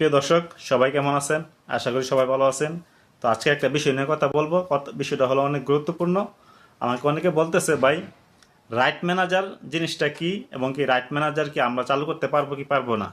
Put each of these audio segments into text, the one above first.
প্রিয় দর্শক, সবাই কেমন আছেন? আশা করি সবাই ভালো আছেন। তো আজকে একটা বিষয় নিয়ে কথা বলব। বিষয়টা হলো অনেক গুরুত্বপূর্ণ। আমাকে অনেকে বলতেছে, ভাই রাইট ম্যানেজার জিনিসটা কি এবং কি রাইট ম্যানেজার কি আমরা চালু করতে পারব কি পারব না?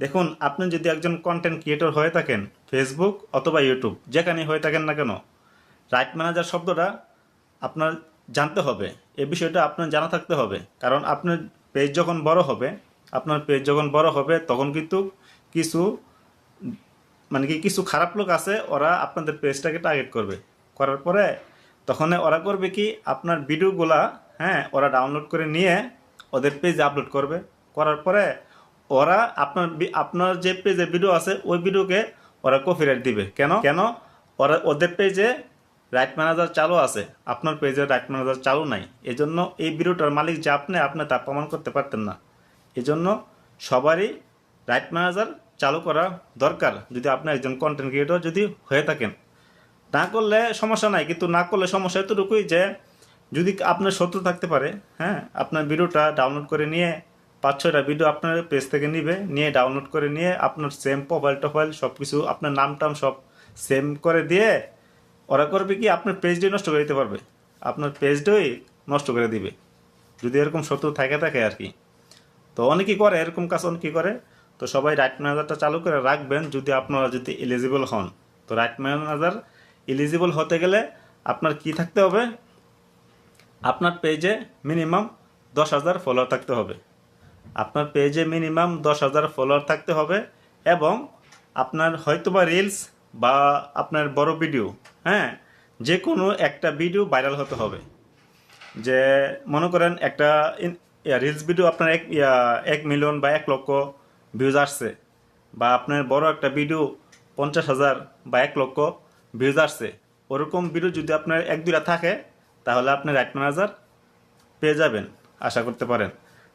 দেখুন, আপনি যদি একজন কন্টেন্ট ক্রিয়েটর হয়ে থাকেন ফেসবুক অথবা ইউটিউব যেখানে হয়ে থাকেন না কেন রাইট ম্যানেজার শব্দটা আপনার জানতে হবে। এ বিষয়টা আপনার জানা থাকতে হবে। কারণ আপনার পেজ যখন বড় হবে, আপনার পেজ যখন বড় হবে, তখন কিন্তু কিছু মানে কি কিছু খারাপ লোক আছে, ওরা আপনাদের পেজটাকে টার্গেট করবে। করার পরে তখন ওরা করবে কি, আপনার ভিডিওগুলা হ্যাঁ ওরা ডাউনলোড করে নিয়ে ওদের পেজে আপলোড করবে। করার পরে ওরা আপনার আপনার যে পেজে ভিডিও আছে, ওই ভিডিওকে ওরা কপিরাইট দিবে। কেন? কেন? ওরা, ওদের পেজে রাইট ম্যানেজার চালু আছে। আপনার পেজে রাইট ম্যানেজার চালু নাই। এজন্য এই ভিডিওটার মালিক যে আপনি আপনি তা প্রমাণ করতে পারতেন না। এজন্য সবারই রাইট ম্যানেজার চালু করা দরকার যদি আপনি একজন কন্টেন্ট ক্রিয়েটর যদি হয়ে থাকেন। না করলে সমস্যা নাই, কিন্তু না করলে সমস্যা এতটুকুই যে যদি আপনার শত্রু থাকতে পারে হ্যাঁ আপনার ভিডিওটা ডাউনলোড করে নিয়ে পাঁচ, ছয়টা ভিডিও আপনার পেজ থেকে নিবে, নিয়ে ডাউনলোড করে নিয়ে আপনার সেম প্রোফাইল টোফাইল সব কিছু আপনার নাম টাম সব সেম করে দিয়ে ওরা করবে কি, আপনার পেজটাই নষ্ট করে দিতে পারবে। আপনার পেজটাই নষ্ট করে দিবে। যদি এরকম শত্রু থাকে থাকে আর কি। তো অনেকেই করে, এরকম কাজ অনেকেই করে। তো সবাই রাইট ম্যানেজারটা চালু করে রাখবেন যদি আপনারা যদি এলিজিবল হন। তো রাইট ম্যানেজার এলিজিবল হতে গেলে আপনার কি থাকতে হবে? আপনার পেজে মিনিমাম দশ হাজার ফলোয়ার থাকতে হবে। আপনার পেজে মিনিমাম দশ হাজার ফলোয়ার থাকতে হবে এবং আপনার হয়তোবা রিলস বা আপনার বড় ভিডিও হ্যাঁ যে কোনো একটা ভিডিও ভাইরাল হতে হবে। যে মনে করেন একটা রিলস ভিডিও আপনার এক এক মিলিয়ন বা এক লক্ষ ভিউজ আসছে বা আপনার বড় একটা ভিডিও পঞ্চাশ হাজার বা এক লক্ষ ভিউজ আসছে, ওরকম ভিডিও যদি আপনার এক দুইটা থাকে, তাহলে আপনি রাইট ম্যানেজার পেয়ে যাবেন, আশা করতে পারেন।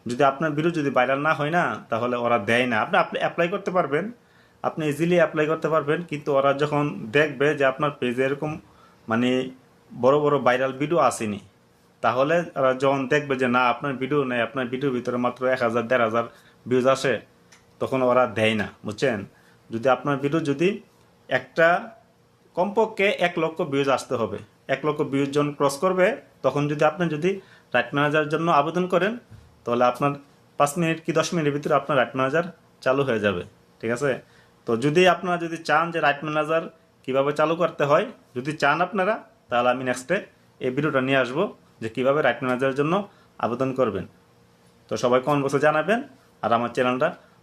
যদি আপনার ভিডিও যদি ভাইরাল না হয় না, তাহলে ওরা দেয় না। আপনি আপনি অ্যাপ্লাই করতে পারবেন, আপনি ইজিলি অ্যাপ্লাই করতে পারবেন, কিন্তু ওরা যখন দেখবে যে আপনার পেজে এরকম মানে বড় বড় ভাইরাল ভিডিও আসেনি, তাহলে ওরা যখন দেখবে যে না, আপনার ভিডিও নেই, আপনার ভিডিওর ভিতরে মাত্র এক হাজার, দেড় হাজার ভিউজ আসে তখন ওরা দেয় না, বুঝছেন? যদি আপনার ভিডিও যদি একটা কমপক্ষে এক লক্ষ ভিউজ আসতে হবে, এক লক্ষ ভিউজ যখন ক্রস করবে, তখন যদি আপনি যদি রাইট ম্যানেজারের জন্য আবেদন করেন, তাহলে আপনার পাঁচ মিনিট কি দশ মিনিটের ভিতরে আপনার রাইট ম্যানেজার চালু হয়ে যাবে, ঠিক আছে? তো যদি আপনারা যদি চান যে রাইট ম্যানেজার কীভাবে চালু করতে হয়, যদি চান আপনারা, তাহলে আমি নেক্সটে এই ভিডিওটা নিয়ে আসব যে কীভাবে রাইট ম্যানেজারের জন্য আবেদন করবেন। তো সবাই কমেন্ট বক্সে জানাবেন, আর আমার চ্যানেলটা